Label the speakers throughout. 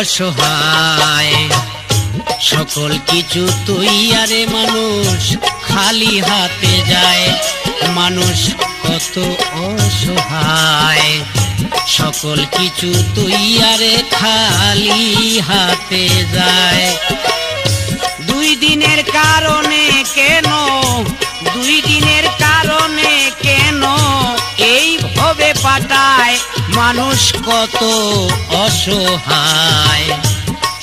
Speaker 1: অসহায়। সকল কিছু তুই আরে মানুষ খালি হাতে যায়। মানুষ কত অসহায়। সকল কিছু তুই আরে খালি হাতে যায়। দুই দিনের কারণে মানুষ কত অসহায়।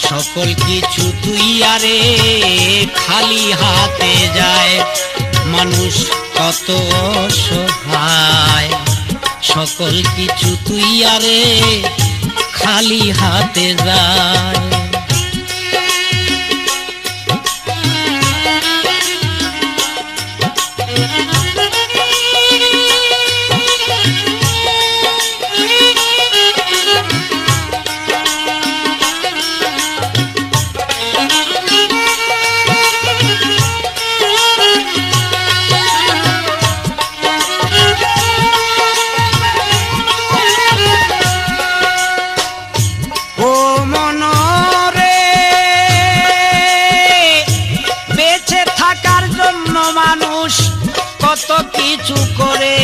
Speaker 1: সকল কিছু তুই আরে খালি হাতে যায়। মানুষ কত অসহায়। সকল কিছু তুই আরে খালি হাতে যায়। কত কিছু করে,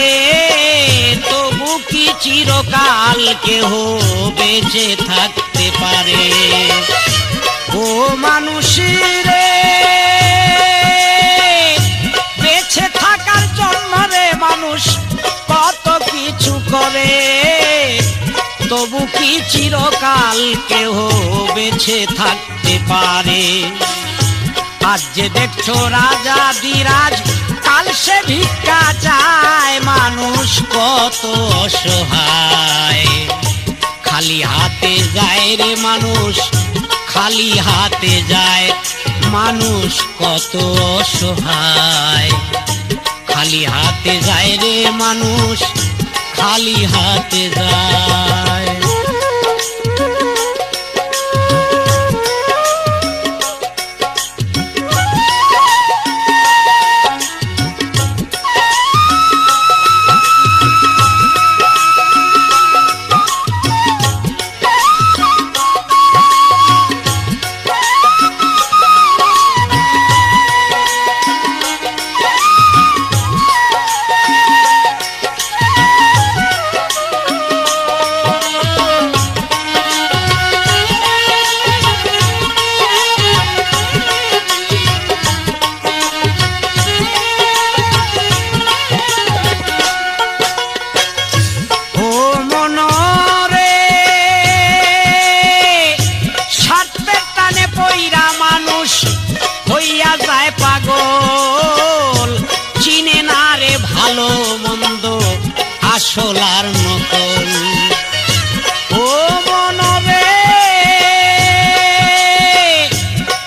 Speaker 1: তবু কি চিরকাল কেহ বেঁচে থাকতে পারে? ও মানুষ রে বেঁচে থাকার জন্য রে মানুষ কত কিছু করে, তবু কি চিরকাল কেহ বেঁচে থাকতে পারে? আজ যে দেখছ রাজা দিরাজ কাল সে ভিক্ষা চায়, মানুষ কত অসহায়। খালি হাতে যায় রে মানুষ, খালি হাতে যায়, মানুষ কত অসহায়। খালি হাতে যায় রে মানুষ, খালি হাতে যায়। আসল আর নকল ও মনরে,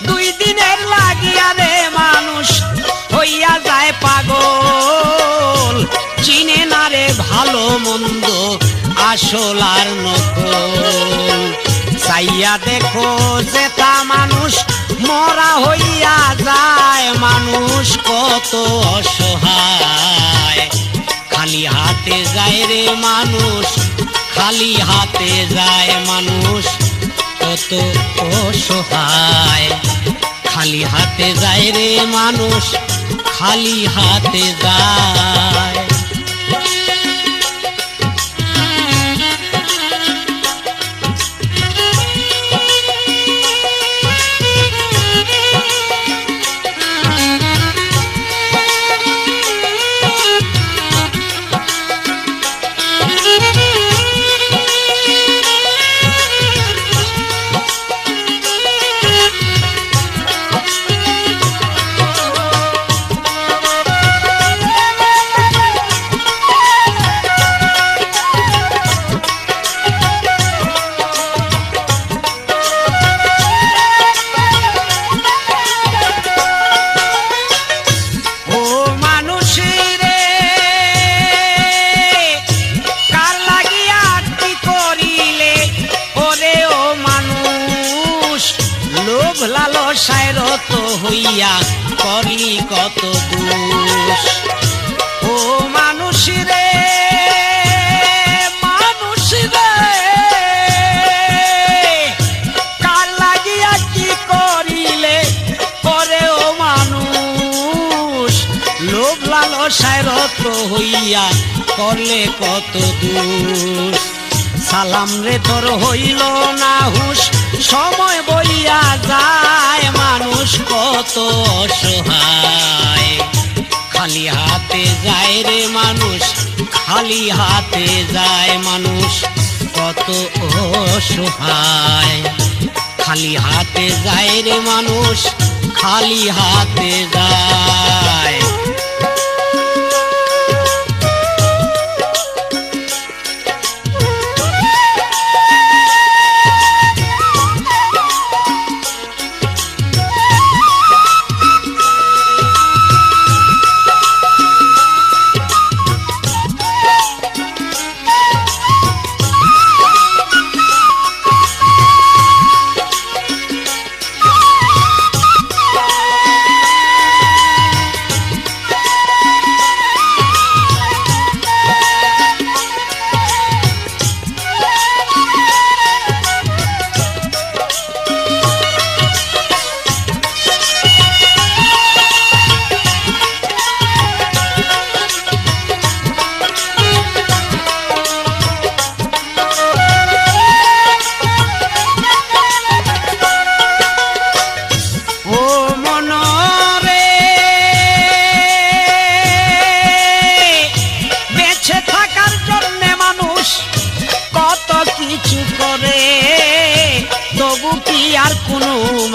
Speaker 1: দুই দিনের লাগিয়া রে মানুষ হইয়া যায় পাগল। চিনে না রে ভালো মন্দ আসল আর নকল চাইয়া দেখো যে তা মানুষ, মরা হইয়া যায়। মানুষ কত অসহায়। খালি হাতে যায় রে মানুষ, খালি হাতে যায় মানুষ, কত অসহায়। খালি হাতে যায় রে মানুষ, খালি হাতে যায়। লালসায় রত হইয়া করি কত দোষ। ও মানুষ রে মানুষ কার লাগিয়া কি করিলে? করে ও মানুষ, লোভ লালসায় রত হইয়া করলে কত দোষ। সালাম রে, তোর হইল না হুশ। সময় বইয়া যায়, মানুষ কত অসহায়। খালি হাতে যায় রে মানুষ, খালি হাতে যায় মানুষ, কত অসহায়। খালি হাতে যায় রে মানুষ, খালি হাতে যায়।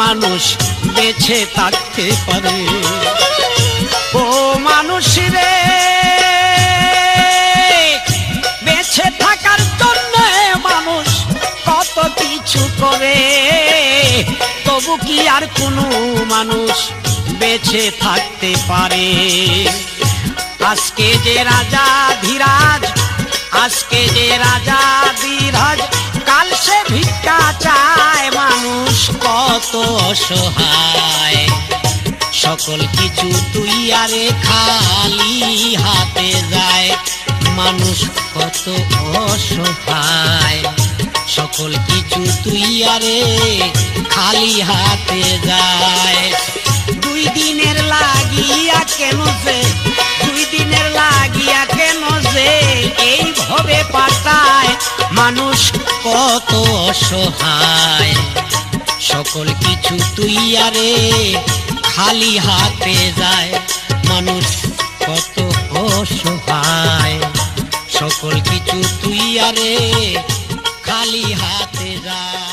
Speaker 1: মানুষ বেঁচে থাকতে পারে। ও মানুষ রে, বেঁচে থাকার জন্য মানুষ কত কিছু করে। তবু কি আর কোনো মানুষ বেঁচে থাকতে পারে? আজকে যে রাজা ধীরাজ, আজকে যে রাজা ধীরাজ কাল সে ভিক্ষা চায়, মানুষ কত অসহায়। সকল কিছু তুই আরে খালি হাতে যায়, মানুষ কত অসহায়। সকল কিছু তুই আরে খালি হাতে যায়। দুই দিনের লাগিয়া কেন যে, দুই দিনের লাগিয়া কেন যে, এই ভবে পাতায় মানুষ কত অসহায়। সকল কিছু তুই আরে খালি হাতে যায়। মানুষ কত অসহায়। সকল কিছু তুই আরে খালি হাতে যায়।